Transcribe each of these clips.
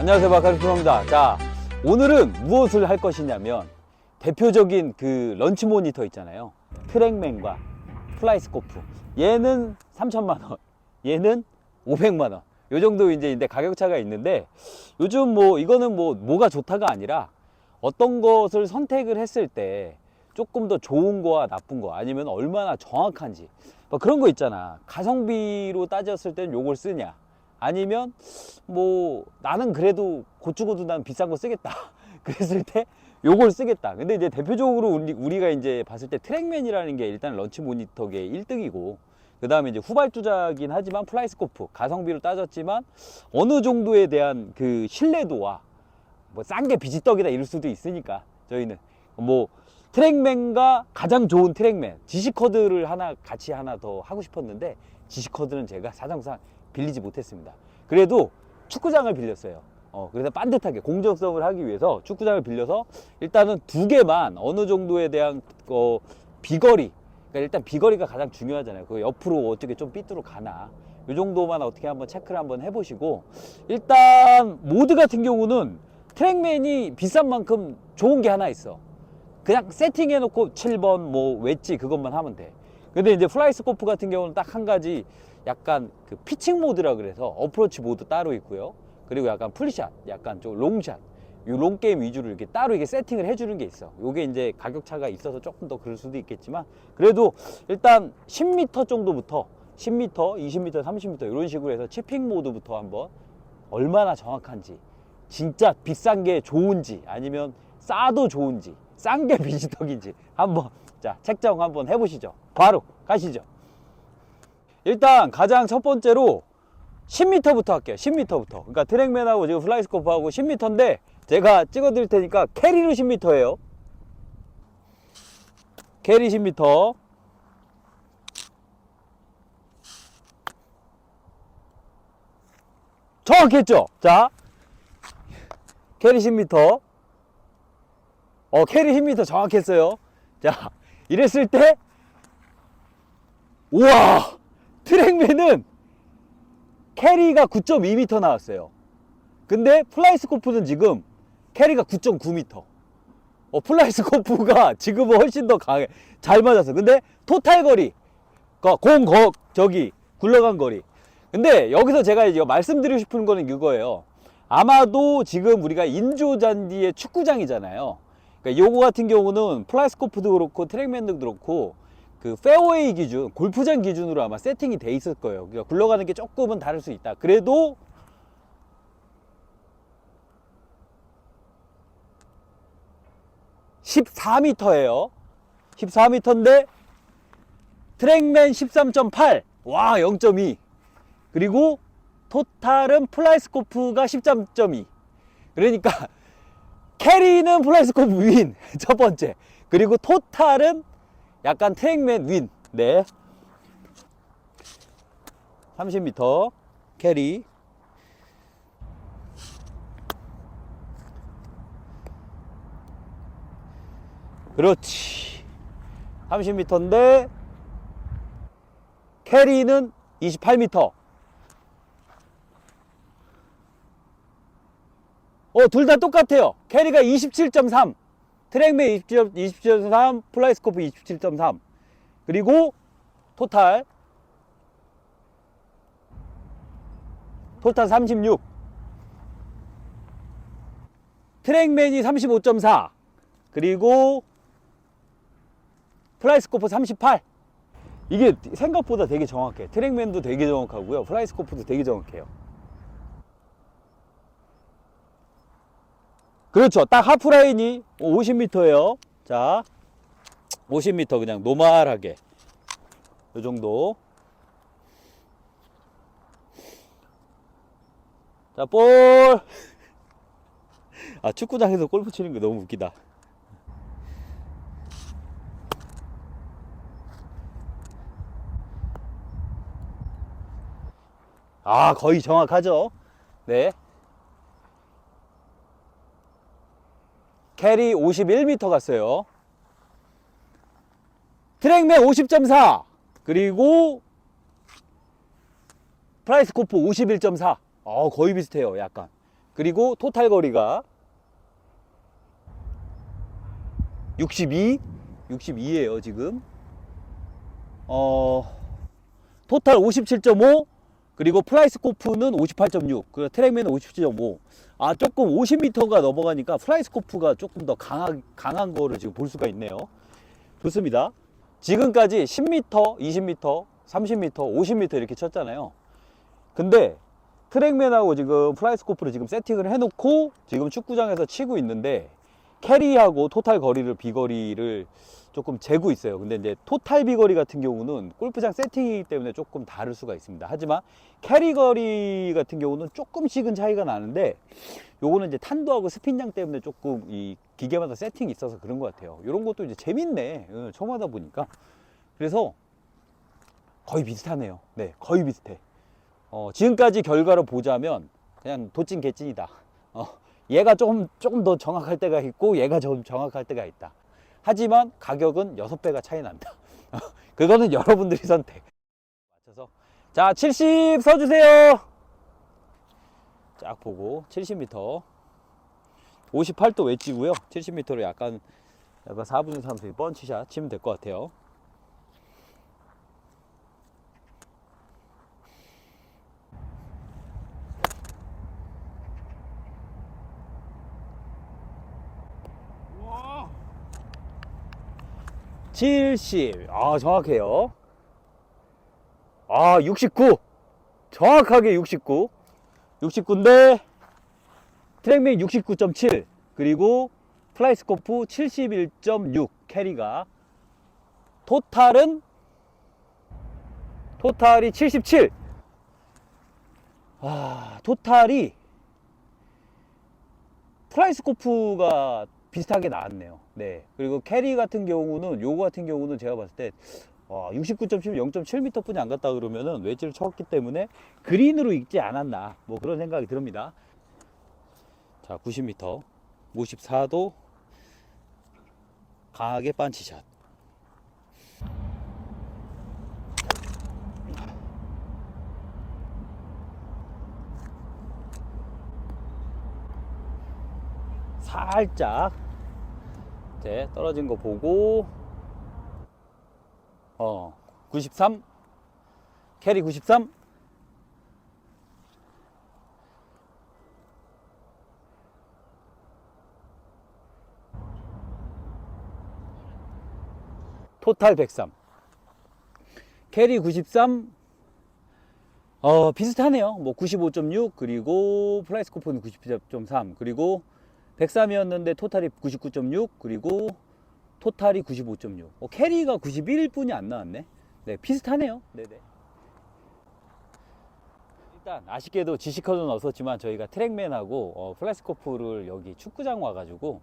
안녕하세요 마카리프입니다. 자 오늘은 무엇을 할 것이냐면 대표적인 그 런치 모니터 있잖아요. 트랙맨과 플라이스코프. 얘는 3천만원 얘는 500만원. 요 정도 이제 근데 가격 차가 있는데 요즘 뭐 이거는 뭐 뭐가 좋다가 아니라 어떤 것을 선택을 했을 때 조금 더 좋은 거와 나쁜 거 아니면 얼마나 정확한지. 뭐 그런 거 있잖아. 가성비로 따졌을 때는 요걸 쓰냐 아니면 뭐 나는 그래도 고추고도 난 비싼 거 쓰겠다. 그랬을 때 요걸 쓰겠다. 근데 이제 대표적으로 우리, 우리가 이제 봤을 때 트랙맨이라는 게 일단 런치 모니터계 1등이고 그 다음에 이제 후발주자긴 하지만 플라이스코프 가성비로 따졌지만 어느 정도에 대한 그 신뢰도와 뭐 싼 게 비지떡이다 이럴 수도 있으니까 저희는. 뭐 트랙맨과 가장 좋은 트랙맨 지시커드를 하나 같이 하나 더 하고 싶었는데 지시커드는 제가 사정상 빌리지 못했습니다. 그래도 축구장을 빌렸어요. 어, 그래서 반듯하게 공정성을 하기 위해서 축구장을 빌려서 일단은 두 개만 어느 정도에 대한 어, 비거리 그러니까 일단 비거리가 가장 중요하잖아요. 그 옆으로 어떻게 좀 삐뚤어 가나. 이 정도만 어떻게 한번 체크를 한번 해보시고 일단 모드 같은 경우는 트랙맨이 비싼 만큼 좋은 게 하나 있어. 그냥 세팅해 놓고 7번 뭐 웨지 그것만 하면 돼. 근데 이제 플라이스코프 같은 경우는 딱 한 가지 약간 그 피칭 모드라 그래서 어프로치 모드 따로 있고요. 그리고 약간 풀샷 약간 좀 롱샷. 이 롱게임 위주로 이렇게 따로 이게 세팅을 해주는 게 있어. 요게 이제 가격 차가 있어서 조금 더 그럴 수도 있겠지만 그래도 일단 10m 정도부터 10m, 20m, 30m 이런 식으로 해서 치핑 모드부터 한번 얼마나 정확한지 진짜 비싼 게 좋은지 아니면 싸도 좋은지 싼 게 비지떡인지 한번 자 책정 한번 해보시죠. 바로 가시죠 일단 가장 첫 번째로 10m부터 할게요. 10m부터. 그러니까 트랙맨하고 지금 플라이스코프하고 10m인데 제가 찍어 드릴 테니까 캐리로 10m예요. 캐리 10m 정확했죠? 자 캐리 10m 어 캐리 10m 정확했어요. 자 이랬을 때 우와 트랙맨은 캐리가 9.2m 나왔어요. 근데 플라이스코프는 지금 캐리가 9.9m 어 플라이스코프가 지금은 훨씬 더 강해. 잘 맞았어 근데 토탈 거리 공 거, 저기 굴러간 거리. 근데 여기서 제가 이제 말씀드리고 싶은 거는 이거예요. 아마도 지금 우리가 인조잔디의 축구장이잖아요. 그러니까 요거 같은 경우는 플라이스코프도 그렇고 트랙맨도 그렇고 그 페어웨이 기준 골프장 기준으로 아마 세팅이 돼 있을 거예요. 그러니까 굴러가는 게 조금은 다를 수 있다. 그래도 (14m예요) (14m인데) 트랙맨 (13.8) 와 (0.2) 그리고 토탈은 플라이스코프가 13.2 그러니까 캐리는 플라이스코프 윈 첫 번째. 그리고 토탈은 약간 트랙맨 윈 네. 30m 캐리. 그렇지. 30m인데 캐리는 28m 어, 둘 다 똑같아요. 캐리가 27.3, 트랙맨 27.3, 플라이스코프 27.3. 그리고 토탈 토탈 36. 트랙맨이 35.4. 그리고 플라이스코프 38. 이게 생각보다 되게 정확해. 트랙맨도 되게 정확하고요. 플라이스코프도 되게 정확해요. 그렇죠. 딱 하프라인이 50m예요. 자, 50m 그냥 노멀하게. 이 정도. 자, 볼. 아, 축구장에서 골프 치는 거 너무 웃기다. 아, 거의 정확하죠? 네. 캐리 51m 갔어요. 트랙맨 50.4 그리고 프라이스 코프 51.4 어, 거의 비슷해요 약간 그리고 토탈 거리가 62, 62예요 지금. 어 토탈 57.5 그리고 플라이스코프는 58.6 그리고 트랙맨은 57.5 아 조금 50m가 넘어가니까 플라이스코프가 조금 더 강한, 강한 거를 지금 볼 수가 있네요. 좋습니다. 지금까지 10m, 20m, 30m, 50m 이렇게 쳤잖아요. 근데 트랙맨하고 지금 플라이스코프를 지금 세팅을 해놓고 지금 축구장에서 치고 있는데 캐리하고 토탈 거리를 비거리를 조금 재고 있어요. 근데 이제 토탈 비거리 같은 경우는 골프장 세팅이기 때문에 조금 다를 수가 있습니다. 하지만 캐리 거리 같은 경우는 조금씩은 차이가 나는데 요거는 이제 탄도하고 스핀량 때문에 조금 이 기계마다 세팅이 있어서 그런 것 같아요. 이런 것도 이제 재밌네. 어, 처음 하다 보니까. 그래서 거의 비슷하네요. 네, 거의 비슷해. 어, 지금까지 결과를 보자면 그냥 도찐 개찐이다. 어, 얘가 조금 조금 더 정확할 때가 있고 얘가 좀 정확할 때가 있다. 하지만 가격은 6배가 차이 난다. 그거는 여러분들이 선택. 맞춰서 자, 70 써주세요. 쫙 보고 70m. 58도 웨지고요. 70m로 약간 약간 4분의 3수 펀치샷 치면 될 것 같아요. 70. 아, 정확해요. 아, 69. 정확하게 69. 69인데, 트랙맨 69.7. 그리고 플라이스코프 71.6 캐리가. 토탈은, 토탈이 77. 아, 토탈이 플라이스코프가 비슷하게 나왔네요. 네. 그리고 캐리 같은 경우는 요거 같은 경우는 제가 봤을 때 와, 69.7, 0.7m 뿐이 안 갔다 그러면은 웨지를 쳤기 때문에 그린으로 익지 않았나 뭐 그런 생각이 듭니다. 자, 90m, 54도 강하게 반치샷. 살짝 이제 떨어진 거 보고 어, 93 캐리 93 토탈 103 캐리 93 어, 비슷하네요. 뭐 95.6 그리고 플라이스코프는 90.3 그리고 103이었는데 토탈이 99.6 그리고 토탈이 95.6 어, 캐리가 91뿐이 안 나왔네. 네 비슷하네요. 네네. 일단 아쉽게도 지시커는 없었지만 저희가 트랙맨하고 어, 플라스코프를 여기 축구장 와가지고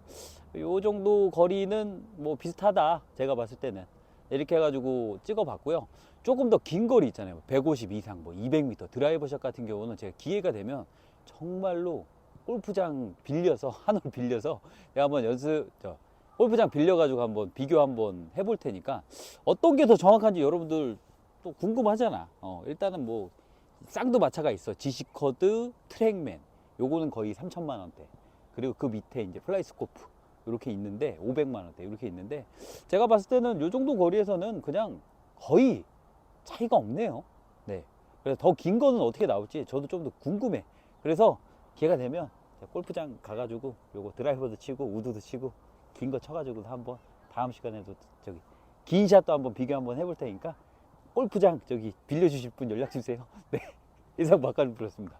요 정도 거리는 뭐 비슷하다 제가 봤을 때는. 이렇게 해가지고 찍어봤고요. 조금 더 긴 거리 있잖아요. 150 이상 뭐 200m 드라이버샷 같은 경우는 제가 기회가 되면 정말로 골프장 빌려서 한올 빌려서 내가 한번 연습 저 골프장 빌려가지고 한번 비교 한번 해볼 테니까 어떤 게 더 정확한지 여러분들 또 궁금하잖아. 어, 일단은 뭐 쌍두마차가 있어. 지시커드, 트랙맨. 요거는 거의 3천만 원대. 그리고 그 밑에 이제 플라이스코프 이렇게 있는데 500만 원대 이렇게 있는데 제가 봤을 때는 요 정도 거리에서는 그냥 거의 차이가 없네요. 네. 그래서 더 긴 거는 어떻게 나올지 저도 좀 더 궁금해. 그래서 기회가 되면 골프장 가가지고 요거 드라이버도 치고 우드도 치고 긴 거 쳐가지고 한번 다음 시간에도 저기 긴 샷도 한번 비교 한번 해볼 테니까 골프장 저기 빌려주실 분 연락 주세요. 네 이상 박가는 불었습니다.